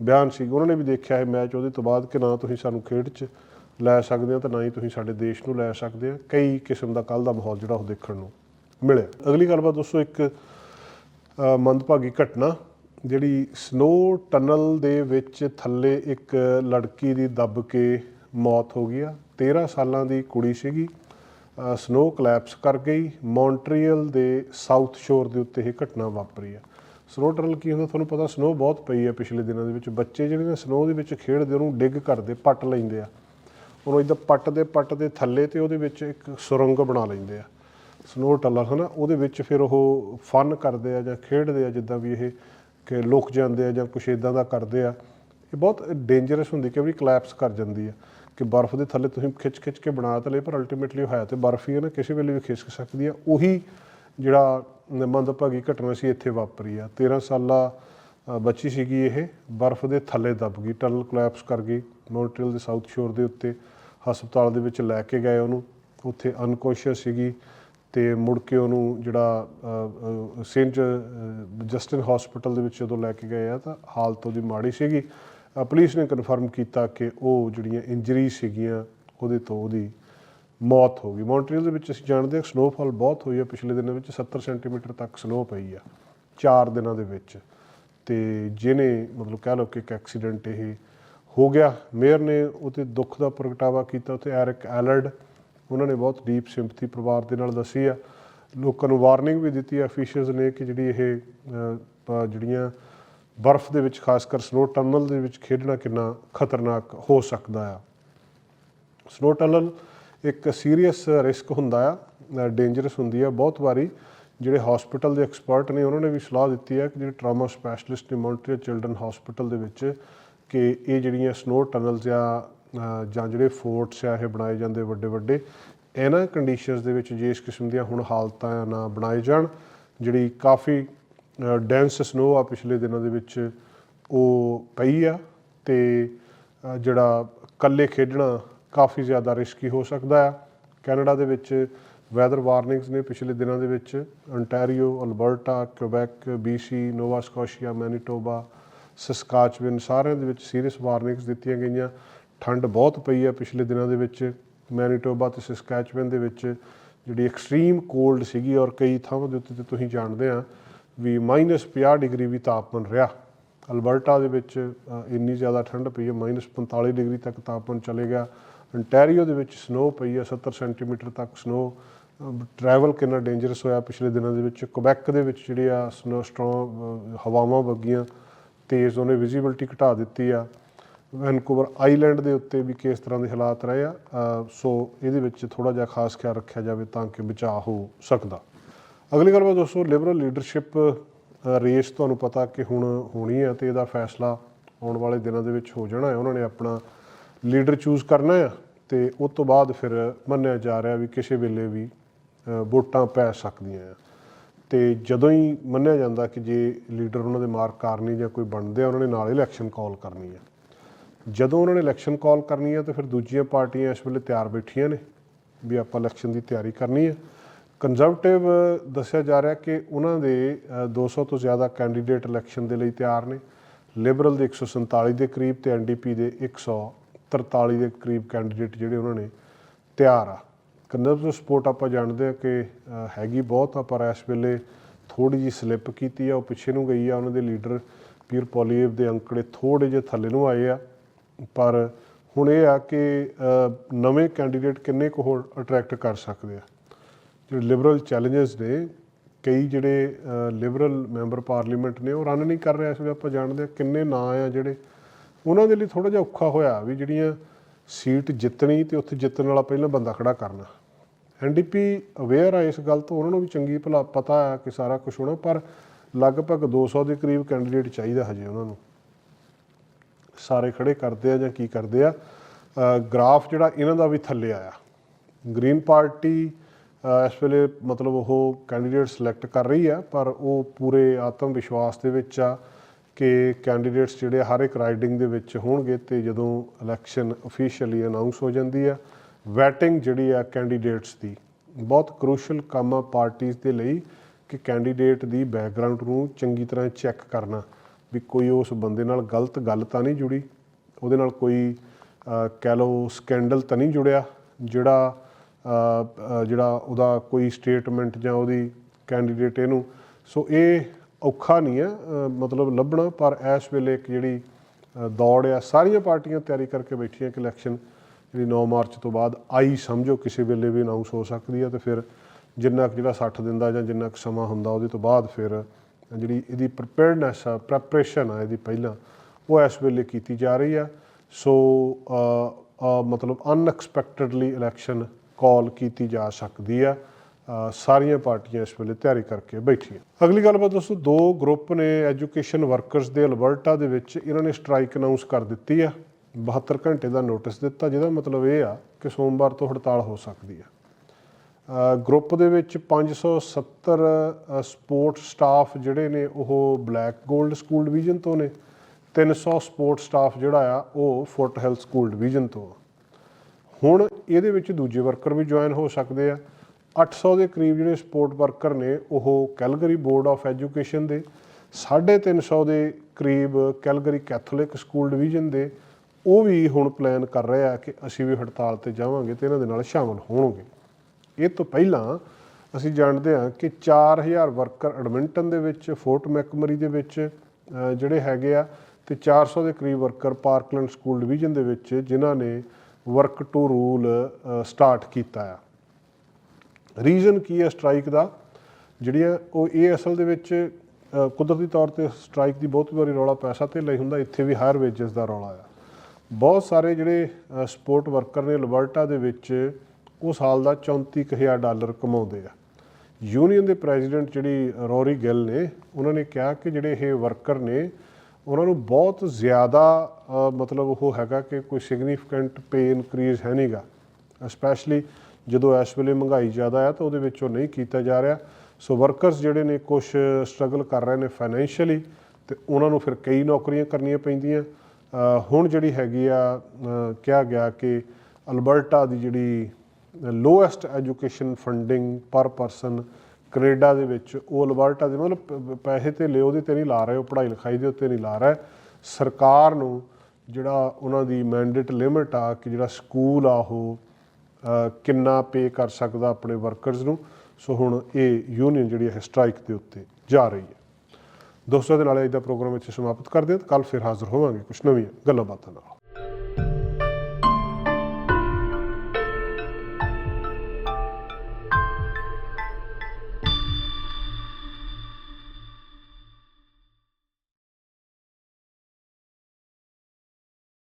ਬਿਆਨ ਸੀ, ਉਹਨਾਂ ਨੇ ਵੀ ਦੇਖਿਆ ਇਹ ਮੈਚ ਉਹਦੇ ਤੋਂ ਬਾਅਦ ਕਿ ਨਾ ਤੁਸੀਂ ਸਾਨੂੰ ਖੇਡ 'ਚ ਲੈ ਸਕਦੇ ਹੋ ਤੇ ਨਾ ਹੀ ਤੁਸੀਂ ਸਾਡੇ ਦੇਸ਼ ਨੂੰ ਲੈ ਸਕਦੇ ਆ ਕਈ ਕਿਸਮ ਦਾ ਕੱਲ ਦਾ ਮਾਹੌਲ ਜਿਹੜਾ ਉਹ ਦੇਖਣ ਨੂੰ ਮਿਲਿਆ। ਅਗਲੀ ਗੱਲਬਾਤ ਦੋਸਤੋ ਇੱਕ ਮੰਦਭਾਗੀ ਘਟਨਾ, ਜਿਹੜੀ ਸਨੋ ਟਨਲ ਦੇ ਵਿੱਚ ਥੱਲੇ ਇੱਕ ਲੜਕੀ ਦੀ ਦੱਬ ਕੇ ਮੌਤ ਹੋ ਗਈ ਆ। 13 ਸਾਲਾਂ ਦੀ ਕੁੜੀ ਸੀਗੀ। ਸਨੋ ਕਲੈਪਸ ਕਰ ਗਈ। ਮੌਂਟਰੀਅਲ ਦੇ ਸਾਊਥ ਸ਼ੋਰ ਦੇ ਉੱਤੇ ਇਹ ਘਟਨਾ ਵਾਪਰੀ ਆ ਸਨੋ ਟਨਲ ਕੀ ਹੁੰਦਾ ਤੁਹਾਨੂੰ ਪਤਾ ਸਨੋ ਬਹੁਤ ਪਈ ਆ ਪਿਛਲੇ ਦਿਨਾਂ ਦੇ ਵਿੱਚ। ਬੱਚੇ ਜਿਹੜੇ ਨੇ ਸਨੋ ਦੇ ਵਿੱਚ ਖੇਡਦੇ, ਉਹਨੂੰ ਡਿੱਗ ਕਰਦੇ ਪੱਟ ਲੈਂਦੇ ਆ। ਉਹਨੂੰ ਇਦਾਂ ਪੱਟ ਦੇ ਪੱਟ ਦੇ ਥੱਲੇ ਤੇ ਉਹਦੇ ਵਿੱਚ ਇੱਕ ਸੁਰੰਗ ਬਣਾ ਲੈਂਦੇ ਆ। ਸਨੋ ਟਨਲ ਹਨਾ? ਉਹਦੇ ਵਿੱਚ ਫਿਰ ਉਹ ਫਨ ਕਰਦੇ ਆ ਜਾਂ ਖੇਡਦੇ ਆ, ਜਿੱਦਾਂ ਵੀ ਇਹ ਕਿ ਲੁਕ ਜਾਂਦੇ ਆ ਜਾਂ ਕੁਛ ਇਦਾਂ ਦਾ ਕਰਦੇ ਆ। ਇਹ ਬਹੁਤ ਡੇਂਜਰਸ ਹੁੰਦੀ ਕਿ ਵੀ ਕਲੈਪਸ ਕਰ ਜਾਂਦੀ ਆ। ਕਿ ਬਰਫ਼ ਦੇ ਥੱਲੇ ਤੁਸੀਂ ਖਿੱਚ ਖਿੱਚ ਕੇ ਬਣਾ ਤਾਂ ਲਏ ਪਰ ਅਲਟੀਮੇਟਲੀ ਉਹ ਹੈ ਤੇ ਬਰਫ਼ ਹੀ ਹੈ ਨਾ ਕਿਸੇ ਵੇਲੇ ਵੀ ਖਿਸਕ ਸਕਦੀ ਆ ਉਹੀ ਜਿਹੜਾ ਮੰਦਭਾਗੀ ਘਟਨਾ ਸੀ ਇੱਥੇ ਵਾਪਰੀ ਆ। 13 ਸਾਲਾ ਬੱਚੀ ਸੀਗੀ ਇਹ। ਬਰਫ਼ ਦੇ ਥੱਲੇ ਦਬ ਗਈ ਟਨਲ ਕੋਲੈਪਸ ਕਰ ਗਈ ਮੌਂਟਰੀਅਲ ਦੇ ਸਾਊਥ ਸ਼ੋਰ ਦੇ ਉੱਤੇ ਹਸਪਤਾਲ ਦੇ ਵਿੱਚ ਲੈ ਕੇ ਗਏ ਉਹਨੂੰ। ਉੱਥੇ ਅਨਕੌਂਸ਼ੀਅਸ ਸੀਗੀ ਤੇ ਮੁੜ ਕੇ ਉਹਨੂੰ ਜਿਹੜਾ ਅ, ਸੇਂਟ ਜਸਟਿਨ ਹਸਪੀਟਲ ਦੇ ਵਿੱਚ ਜਦੋਂ ਲੈ ਕੇ ਗਏ ਆ ਤਾਂ ਹਾਲਤ ਉਹਦੀ ਮਾੜੀ ਸੀਗੀ। ਪੁਲਿਸ ਨੇ ਕਨਫਰਮ ਕੀਤਾ ਕਿ ਉਹ ਜਿਹੜੀਆਂ ਇੰਜਰੀ ਸੀਗੀਆਂ, ਉਹਦੇ ਤੋਂ ਉਹਦੀ ਮੌਤ ਹੋ ਗਈ। ਮੌਂਟਰੀਅਲ ਦੇ ਵਿੱਚ ਅਸੀਂ ਜਾਣਦੇ ਹਾਂ ਸਨੋਫਾਲ ਬਹੁਤ ਹੋਈ ਹੈ। ਪਿਛਲੇ ਦਿਨਾਂ ਵਿੱਚ 70 ਸੈਂਟੀਮੀਟਰ ਤੱਕ ਸਨੋ ਪਈ ਆ 4 ਦਿਨਾਂ ਦੇ ਵਿੱਚ। ਤੇ ਜਿਹਨੇ ਮਤਲਬ ਕਹਿ ਲਓ ਕਿ ਇੱਕ ਐਕਸੀਡੈਂਟ ਇਹ ਹੋ ਗਿਆ, ਮੇਅਰ ਨੇ ਉਹਤੇ ਦੁੱਖ ਦਾ ਪ੍ਰਗਟਾਵਾ ਕੀਤਾ। ਉੱਥੇ ਐਰਿਕ ਐਲਰਡ, ਉਹਨਾਂ ਨੇ ਬਹੁਤ ਡੀਪ ਸਿੰਪਥੀ ਪਰਿਵਾਰ ਦੇ ਨਾਲ ਦੱਸੀ ਆ। ਲੋਕਾਂ ਨੂੰ ਵਾਰਨਿੰਗ ਵੀ ਦਿੱਤੀ ਆ। ਅਫੀਸ਼ੀਅਲਸ ਨੇ ਕਿ ਜਿਹੜੀ ਇਹ ਜਿਹੜੀਆਂ ਬਰਫ਼ ਦੇ ਵਿੱਚ, ਖਾਸ ਕਰ ਸਨੋ ਟਨਲ ਦੇ ਵਿੱਚ ਖੇਡਣਾ ਕਿੰਨਾ ਖਤਰਨਾਕ ਹੋ ਸਕਦਾ ਆ। ਸਨੋ ਟਨਲ ਇੱਕ ਸੀਰੀਅਸ ਰਿਸਕ ਹੁੰਦਾ ਆ ਡੇਂਜਰਸ ਹੁੰਦੀ ਆ। ਬਹੁਤ ਵਾਰੀ ਜਿਹੜੇ ਹਸਪੀਟਲ ਦੇ ਐਕਸਪਰਟ ਨੇ, ਉਹਨਾਂ ਨੇ ਵੀ ਸਲਾਹ ਦਿੱਤੀ ਹੈ ਕਿ ਜਿਹੜੇ ਟਰਾਮਾ ਸਪੈਸ਼ਲਿਸਟ ਨੇ ਮੌਂਟਰੀਅਲ ਚਿਲਡਰਨ ਹਸਪੀਟਲ ਦੇ ਵਿੱਚ ਕਿ ਇਹ ਜਿਹੜੀਆਂ ਸਨੋ ਟਨਲਸ ਆ ਜਾਂ ਜਿਹੜੇ ਫੋਰਟਸ ਆ, ਇਹ ਬਣਾਏ ਜਾਂਦੇ ਵੱਡੇ ਵੱਡੇ, ਇਹਨਾਂ ਕੰਡੀਸ਼ਨਸ ਦੇ ਵਿੱਚ ਜੇ ਇਸ ਕਿਸਮ ਦੀਆਂ ਹੁਣ ਹਾਲਤਾਂ ਨਾ ਬਣਾਏ ਜਾਣ, ਜਿਹੜੀ ਕਾਫੀ ਡੈਂਸ ਸਨੋ ਆ ਪਿਛਲੇ ਦਿਨਾਂ ਦੇ ਵਿੱਚ ਉਹ ਪਈ ਆ ਤੇ ਜਿਹੜਾ ਇਕੱਲੇ ਖੇਡਣਾ ਕਾਫੀ ਜ਼ਿਆਦਾ ਰਿਸਕੀ ਹੋ ਸਕਦਾ ਆ। ਕੈਨੇਡਾ ਦੇ ਵਿੱਚ ਵੈਦਰ ਵਾਰਨਿੰਗਸ ਨੇ ਪਿਛਲੇ ਦਿਨਾਂ ਦੇ ਵਿੱਚ। Ontario Alberta Quebec BC Nova Scotia Manitoba Saskatchewan ਸਾਰਿਆਂ ਦੇ ਵਿੱਚ ਸੀਰੀਅਸ ਵਾਰਨਿੰਗਸ ਦਿੱਤੀਆਂ ਗਈਆਂ। ਠੰਡ ਬਹੁਤ ਪਈ ਆ ਪਿਛਲੇ ਦਿਨਾਂ ਦੇ ਵਿੱਚ। ਮੈਨੀਟੋਬਾ ਤੇ ਸਸਕੈਚਵਿਨ ਦੇ ਵਿੱਚ ਜਿਹੜੀ ਐਕਸਟ੍ਰੀਮ ਕੋਲਡ ਸੀਗੀ ਔਰ ਕਈ ਥਾਵਾਂ ਦੇ ਉੱਤੇ ਤੇ ਤੁਸੀਂ ਜਾਣਦੇ ਆ ਵੀ -50 ਡਿਗਰੀ ਵੀ ਤਾਪਮਾਨ ਰਿਹਾ। ਅਲਬਰਟਾ ਦੇ ਵਿੱਚ ਇੰਨੀ ਜ਼ਿਆਦਾ ਠੰਡ ਪਈ ਹੈ -45 ਡਿਗਰੀ ਤੱਕ ਤਾਪਮਾਨ ਚਲੇ ਗਿਆ। ਅੰਟੈਰੀਓ ਦੇ ਵਿੱਚ ਸਨੋ ਪਈ ਹੈ 70 ਸੈਂਟੀਮੀਟਰ ਤੱਕ ਸਨੋ ਟਰੈਵਲ ਕਿੰਨਾ ਡੇਂਜਰਸ ਹੋਇਆ ਪਿਛਲੇ ਦਿਨਾਂ ਦੇ ਵਿੱਚ। ਕੁਬੈਕ ਦੇ ਵਿੱਚ ਜਿਹੜੇ ਆ ਸਨੋ ਸਟਰੋਂਗ ਹਵਾਵਾਂ ਵਗੀਆਂ, ਤੇਜ਼ ਉਹਨੇ ਵਿਜ਼ਿਬਿਲਟੀ ਘਟਾ ਦਿੱਤੀ ਆ। ਵੈਨਕੂਵਰ ਆਈਲੈਂਡ ਦੇ ਉੱਤੇ ਵੀ ਕਿਸ ਤਰ੍ਹਾਂ ਦੇ ਹਾਲਾਤ ਰਹੇ ਆ। ਸੋ ਇਹਦੇ ਵਿੱਚ ਥੋੜਾ ਜਿਹਾ ਖਾਸ ਖਿਆਲ ਰੱਖਿਆ ਜਾਵੇ ਤਾਂ ਕਿ ਬਚਾਅ ਹੋ ਸਕਦਾ। ਅਗਲੀ ਗੱਲ ਵਾ ਦੋਸਤੋ ਲਿਬਰਲ ਲੀਡਰਸ਼ਿਪ ਰੇਸ ਤੁਹਾਨੂੰ ਪਤਾ ਕਿ ਹੁਣ ਹੋਣੀ ਹੈ ਤੇ ਇਹਦਾ ਫੈਸਲਾ ਆਉਣ ਵਾਲੇ ਦਿਨਾਂ ਦੇ ਵਿੱਚ ਹੋ ਜਾਣਾ ਹੈ। ਉਹਨਾਂ ਨੇ ਆਪਣਾ ਲੀਡਰ ਚੂਜ਼ ਕਰਨਾ ਹੈ ਤੇ ਉਸ ਤੋਂ ਬਾਅਦ ਫਿਰ ਮੰਨਿਆ ਜਾ ਰਿਹਾ ਵੀ ਕਿਸੇ ਵੇਲੇ ਵੀ ਵੋਟਾਂ ਪੈ ਸਕਦੀਆਂ ਆ। ਤੇ ਜਦੋਂ ਹੀ ਮੰਨਿਆ ਜਾਂਦਾ ਕਿ ਜੇ ਲੀਡਰ ਉਹਨਾਂ ਦੇ ਮਾਰਕ ਕਾਰਨੀ ਜਾਂ ਕੋਈ ਬਣਦੇ ਆ, ਉਹਨਾਂ ਨੇ ਨਾਲ ਇਲੈਕਸ਼ਨ ਕਾਲ ਕਰਨੀ ਹੈ। ਜਦੋਂ ਉਹਨਾਂ ਨੇ ਇਲੈਕਸ਼ਨ ਕਾਲ ਕਰਨੀ ਹੈ ਤਾਂ ਫਿਰ ਦੂਜੀਆਂ ਪਾਰਟੀਆਂ ਇਸ ਵੇਲੇ ਤਿਆਰ ਬੈਠੀਆਂ ਨੇ ਵੀ ਆਪਾਂ ਇਲੈਕਸ਼ਨ ਦੀ ਤਿਆਰੀ ਕਰਨੀ ਹੈ। ਕੰਜ਼ਰਵੇਟਿਵ ਦੱਸਿਆ ਜਾ ਰਿਹਾ ਕਿ ਉਹਨਾਂ ਦੇ ਅ, 200 ਤੋਂ ਜ਼ਿਆਦਾ ਕੈਂਡੀਡੇਟ ਇਲੈਕਸ਼ਨ ਦੇ ਲਈ ਤਿਆਰ ਨੇ। ਲਿਬਰਲ ਦੇ 147 ਦੇ ਕਰੀਬ ਤੇ ਐਨਡੀਪੀ ਦੇ 143 ਦੇ ਕਰੀਬ ਕੈਂਡੀਡੇਟ ਜਿਹੜੇ ਉਹਨਾਂ ਨੇ ਤਿਆਰ ਆ। ਕੰਜ਼ਰਵੇਟਿਵ ਸਪੋਰਟ ਆਪਾਂ ਜਾਣਦੇ ਆ ਕਿ ਹੈਗੀ ਬਹੁਤ ਆ ਪਰ ਇਸ ਵੇਲੇ ਥੋੜੀ ਜੀ ਸਲਿੱਪ ਕੀਤੀ ਆ ਉਹ ਪਿੱਛੇ ਨੂੰ ਗਈ ਆ। ਉਹਨਾਂ ਦੇ ਲੀਡਰ ਪੀਰ ਪੋਲੀਏਵ ਦੇ ਅੰਕੜੇ ਥੋੜੇ ਜਿਹੇ ਥੱਲੇ ਨੂੰ ਆਏ ਆ। ਪਰ ਹੁਣ ਇਹ ਆ ਕਿ ਨਵੇਂ ਕੈਂਡੀਡੇਟ ਕਿੰਨੇ ਕੁ ਹੋਰ ਅਟਰੈਕਟ ਕਰ ਸਕਦੇ ਆ? ਜਿਹੜੇ ਲਿਬਰਲ ਚੈਲੰਜਸ ਨੇ ਕਈ ਜਿਹੜੇ ਲਿਬਰਲ ਮੈਂਬਰ ਪਾਰਲੀਮੈਂਟ ਨੇ ਉਹ ਰਨ ਨਹੀਂ ਕਰ ਰਿਹਾ ਇਸ ਵੇਲੇ ਆਪਾਂ ਜਾਣਦੇ ਹਾਂ ਕਿੰਨੇ ਨਾਂ ਆ ਜਿਹੜੇ। ਉਹਨਾਂ ਦੇ ਲਈ ਥੋੜਾ ਜਿਹਾ ਔਖਾ ਹੋਇਆ ਵੀ ਜਿਹੜੀਆਂ ਸੀਟ ਜਿੱਤਣੀ ਤੇ ਉੱਥੇ ਜਿੱਤਣ ਵਾਲਾ ਪਹਿਲਾਂ ਬੰਦਾ ਖੜਾ ਕਰਨਾ। ਐਨਡੀਪੀ ਅਵੇਅਰ ਆ ਇਸ ਗੱਲ ਤੋਂ ਉਹਨਾਂ ਨੂੰ ਵੀ ਚੰਗੀ ਭਲਾ ਪਤਾ ਆ ਕਿ ਸਾਰਾ ਕੁਝ ਹੋਣਾ ਪਰ ਲਗਭਗ 200 ਦੇ ਕਰੀਬ ਕੈਂਡੀਡੇਟ ਚਾਹੀਦਾ ਹਜੇ ਉਹਨਾਂ ਨੂੰ। ਸਾਰੇ ਖੜੇ ਕਰਦੇ ਆ ਜਾਂ ਕੀ ਕਰਦੇ ਆ। ਅ, ਗ੍ਰਾਫ ਜਿਹੜਾ ਇਹਨਾਂ ਦਾ ਵੀ ਥੱਲੇ ਆਇਆ। ਗ੍ਰੀਨ ਪਾਰਟੀ ਇਸ ਵੇਲੇ ਮਤਲਬ ਉਹ ਕੈਂਡੀਡੇਟ ਸਿਲੈਕਟ ਕਰ ਰਹੀ ਆ ਪਰ ਉਹ ਪੂਰੇ ਆਤਮ ਵਿਸ਼ਵਾਸ ਦੇ ਵਿੱਚ ਆ ਕਿ ਕੈਂਡੀਡੇਟਸ ਜਿਹੜੇ ਹਰ ਇੱਕ ਰਾਈਡਿੰਗ ਦੇ ਵਿੱਚ ਹੋਣਗੇ ਤੇ ਜਦੋਂ ਇਲੈਕਸ਼ਨ ਅਫੀਸ਼ੀਅਲੀ ਅਨਾਉਂਸ ਹੋ ਜਾਂਦੀ ਆ ਵੈਟਿੰਗ ਜਿਹੜੀ ਆ ਕੈਂਡੀਡੇਟਸ ਦੀ। ਬਹੁਤ ਕ੍ਰੂਸ਼ਲ ਕੰਮ ਆ ਪਾਰਟੀਆਂ ਦੇ ਲਈ ਕਿ ਕੈਂਡੀਡੇਟ ਦੀ ਬੈਕਗ੍ਰਾਉਂਡ ਨੂੰ ਚੰਗੀ ਤਰ੍ਹਾਂ ਚੈੱਕ ਕਰਨਾ, ਵੀ ਕੋਈ ਉਸ ਬੰਦੇ ਨਾਲ ਗਲਤ ਗੱਲ ਤਾਂ ਨਹੀਂ ਜੁੜੀ, ਉਹਦੇ ਨਾਲ ਕੋਈ ਕਹਿ ਲਓ ਸਕੈਂਡਲ ਤਾਂ ਨਹੀਂ ਜੁੜਿਆ, ਜਿਹੜਾ ਜਿਹੜਾ ਉਹਦਾ ਕੋਈ ਸਟੇਟਮੈਂਟ ਜਾਂ ਉਹਦੀ ਕੈਂਡੀਡੇਟ ਇਹਨੂੰ, ਸੋ ਇਹ ਔਖਾ ਨਹੀਂ ਹੈ ਮਤਲਬ ਲੱਭਣਾ, ਪਰ ਇਸ ਵੇਲੇ ਇੱਕ ਜਿਹੜੀ ਦੌੜ ਆ, ਸਾਰੀਆਂ ਪਾਰਟੀਆਂ ਤਿਆਰੀ ਕਰਕੇ ਬੈਠੀਆਂ ਕਿ ਇਲੈਕਸ਼ਨ ਜਿਹੜੀ 9 ਮਾਰਚ ਤੋਂ ਬਾਅਦ, ਆਈ ਸਮਝੋ ਕਿਸੇ ਵੇਲੇ ਵੀ ਅਨਾਉਂਸ ਹੋ ਸਕਦੀ ਹੈ ਤੇ ਫਿਰ ਜਿੰਨਾ ਕੁ ਜਿਹੜਾ 60 ਦਿਨ ਦਾ ਜਾਂ ਜਿੰਨਾ ਕੁ ਸਮਾਂ ਹੁੰਦਾ ਉਹਦੇ ਤੋਂ ਬਾਅਦ ਫਿਰ ਜਿਹੜੀ ਇਹਦੀ ਪ੍ਰਿਪੇਅਰਡਨੈਸ ਆ ਪ੍ਰੈਪਰੇਸ਼ਨ ਆ ਇਹਦੀ ਪਹਿਲਾਂ, ਉਹ ਇਸ ਵੇਲੇ ਕੀਤੀ ਜਾ ਰਹੀ ਆ। ਸੋ ਮਤਲਬ ਅਨਐਕਸਪੈਕਟਡਲੀ ਇਲੈਕਸ਼ਨ ਕਾਲ ਕੀਤੀ ਜਾ ਸਕਦੀ ਆ। ਸਾਰੀਆਂ ਪਾਰਟੀਆਂ ਇਸ ਵੇਲੇ ਤਿਆਰੀ ਕਰਕੇ ਬੈਠੀਆਂ। ਅਗਲੀ ਗੱਲਬਾਤ ਦੋਸਤੋ ਦੋ ਗਰੁੱਪ ਨੇ ਐਜੂਕੇਸ਼ਨ ਵਰਕਰਸ ਦੇ ਅਲਬਰਟਾ ਦੇ ਵਿੱਚ ਇਹਨਾਂ ਨੇ ਸਟ੍ਰਾਈਕ ਅਨਾਉਂਸ ਕਰ ਦਿੱਤੀ ਆ। 72 ਘੰਟੇ ਦਾ ਨੋਟਿਸ ਦਿੱਤਾ ਜਿਹਦਾ ਮਤਲਬ ਇਹ ਆ ਕਿ ਸੋਮਵਾਰ ਤੋਂ ਹੜਤਾਲ ਹੋ ਸਕਦੀ ਆ। ਗਰੁੱਪ ਦੇ ਵਿੱਚ 570 ਅ, ਸਪੋਰਟ ਸਟਾਫ ਜਿਹੜੇ ਨੇ ਉਹ ਬਲੈਕ 골ਡ ਸਕੂਲ ਡਿਵੀਜ਼ਨ ਤੋਂ ਨੇ। 300 ਸਪੋਰਟ ਸਟਾਫ ਜਿਹੜਾ ਆ ਉਹ ਫੁੱਟ ਹੈਲਥ ਸਕੂਲ ਡਿਵੀਜ਼ਨ ਤੋਂ ਆ। ਹੁਣ ਇਹਦੇ ਵਿੱਚ ਦੂਜੇ ਵਰਕਰ ਵੀ ਜੁਆਇਨ ਹੋ ਸਕਦੇ ਆ। 800 ਦੇ ਕਰੀਬ ਜਿਹੜੇ ਸਪੋਰਟ ਵਰਕਰ ਨੇ, ਉਹ ਕੈਲਗਰੀ ਬੋਰਡ ਆਫ ਐਜੂਕੇਸ਼ਨ ਦੇ 350 ਦੇ ਕਰੀਬ ਕੈਲਗਰੀ ਕੈਥੋਲਿਕ ਸਕੂਲ ਡਿਵੀਜ਼ਨ ਦੇ, ਉਹ ਵੀ ਹੁਣ ਪਲਾਨ ਕਰ ਰਹੇ ਆ ਕਿ ਅਸੀਂ ਵੀ ਹੜਤਾਲ ਤੇ ਜਾਵਾਂਗੇ ਤੇ ਇਹਨਾਂ ਦੇ ਨਾਲ ਸ਼ਾਮਲ ਹੋਣਗੇ। ਇਹ ਤੋਂ ਪਹਿਲਾਂ ਅਸੀਂ ਜਾਣਦੇ ਹਾਂ ਕਿ 4000 ਵਰਕਰ ਐਡਮਿੰਟਨ ਦੇ ਵਿੱਚ, ਫੋਰਟ ਮੈਕਮਰੀ ਦੇ ਵਿੱਚ ਜਿਹੜੇ ਹੈਗੇ ਆ, ਤੇ 400 ਦੇ ਕਰੀਬ ਵਰਕਰ ਪਾਰਕਲੈਂਡ ਸਕੂਲ ਡਿਵੀਜ਼ਨ ਦੇ ਵਿੱਚ, ਜਿਨ੍ਹਾਂ ਨੇ ਵਰਕ ਟੂ ਰੂਲ ਸਟਾਰਟ ਕੀਤਾ ਆ। ਰੀਜ਼ਨ ਕੀ ਹੈ ਸਟ੍ਰਾਈਕ ਦਾ? ਜਿਹੜੀਆਂ ਉਹ ਇਹ ਅਸਲ ਦੇ ਵਿੱਚ ਕੁਦਰਤੀ ਤੌਰ ਤੇ ਸਟ੍ਰਾਈਕ ਦੀ ਬਹੁਤ ਵਾਰੀ ਰੌਲਾ ਪੈਸਾ ਤੇ ਲਈ ਹੁੰਦਾ, ਇੱਥੇ ਵੀ ਹਾਇਰ ਵੇਜਸ ਦਾ ਰੌਲਾ ਆ। ਬਹੁਤ ਸਾਰੇ ਜਿਹੜੇ ਸਪੋਰਟ ਵਰਕਰ ਨੇ ਲਬਰਟਾ ਦੇ ਵਿੱਚ ਉਹ ਸਾਲ ਦਾ 34000 ਡਾਲਰ ਕਮਾਉਂਦੇ ਆ। ਯੂਨੀਅਨ ਦੇ ਪ੍ਰੈਜ਼ੀਡੈਂਟ ਜਿਹੜੀ ਰੋਰੀ ਗਿੱਲ ਨੇ, ਉਹਨਾਂ ਨੇ ਕਿਹਾ ਕਿ ਜਿਹੜੇ ਇਹ ਵਰਕਰ ਨੇ ਉਹਨਾਂ ਨੂੰ ਬਹੁਤ ਜ਼ਿਆਦਾ ਮਤਲਬ ਉਹ ਹੈਗਾ ਕਿ ਕੋਈ ਸਿਗਨੀਫੀਕੈਂਟ ਪੇ ਇਨਕਰੀਜ਼ ਹੈ ਨਹੀਂਗਾ ਸਪੈਸ਼ਲੀ ਜਦੋਂ ਇਸ ਵੇਲੇ ਮਹਿੰਗਾਈ ਜ਼ਿਆਦਾ ਆ, ਤਾਂ ਉਹਦੇ ਵਿੱਚੋਂ ਨਹੀਂ ਕੀਤਾ ਜਾ ਰਿਹਾ। ਸੋ ਵਰਕਰਸ ਜਿਹੜੇ ਨੇ ਕੁਝ ਸਟਰਗਲ ਕਰ ਰਹੇ ਨੇ ਫਾਈਨੈਂਸ਼ੀਅਲੀ ਤੇ ਉਹਨਾਂ ਨੂੰ ਫਿਰ ਕਈ ਨੌਕਰੀਆਂ ਕਰਨੀਆਂ ਪੈਂਦੀਆਂ। ਹੁਣ ਜਿਹੜੀ ਹੈਗੀ ਆ ਕਿਹਾ ਗਿਆ ਕਿ ਅਲਬਰਟਾ ਦੀ ਜਿਹੜੀ lowest education funding per person Canada ਦੇ ਵਿੱਚ, ਉਹ ਅਲਬਰਟਾ ਦੇ ਮਤਲਬ ਪ- ਪੈਸੇ ਤੇ ਲਿਓ ਉਹਦੇ ਤੇ ਨਹੀਂ ਲਾ ਰਹੇ, ਉਹ ਪੜ੍ਹਾਈ ਲਿਖਾਈ ਦੇ ਉੱਤੇ ਨਹੀਂ ਲਾ ਰਿਹਾ। ਸਰਕਾਰ ਨੂੰ ਜਿਹੜਾ ਉਹਨਾਂ ਦੀ ਮੈਂਡੇਟ ਲਿਮਿਟ ਆ ਕਿ ਜਿਹੜਾ ਸਕੂਲ ਆ ਉਹ ਕਿੰਨਾ ਪੇ ਕਰ ਸਕਦਾ ਆਪਣੇ ਵਰਕਰਸ ਨੂੰ। ਸੋ ਹੁਣ ਇਹ ਯੂਨੀਅਨ ਜਿਹੜੀ ਹੈ ਸਟ੍ਰਾਈਕ ਦੇ ਉੱਤੇ ਜਾ ਰਹੀ ਹੈ। ਦੋਸਤੋ ਦੇ ਨਾਲ ਅੱਜ ਦਾ ਪ੍ਰੋਗਰਾਮ ਇੱਥੇ ਸਮਾਪਤ ਕਰਦੇ ਹਾਂ। ਕੱਲ ਫਿਰ ਹਾਜ਼ਰ ਹੋਵਾਂਗੇ ਕੁਝ ਨਵੀਆਂ ਗੱਲਾਂ ਬਾਤਾਂ ਨਾਲ।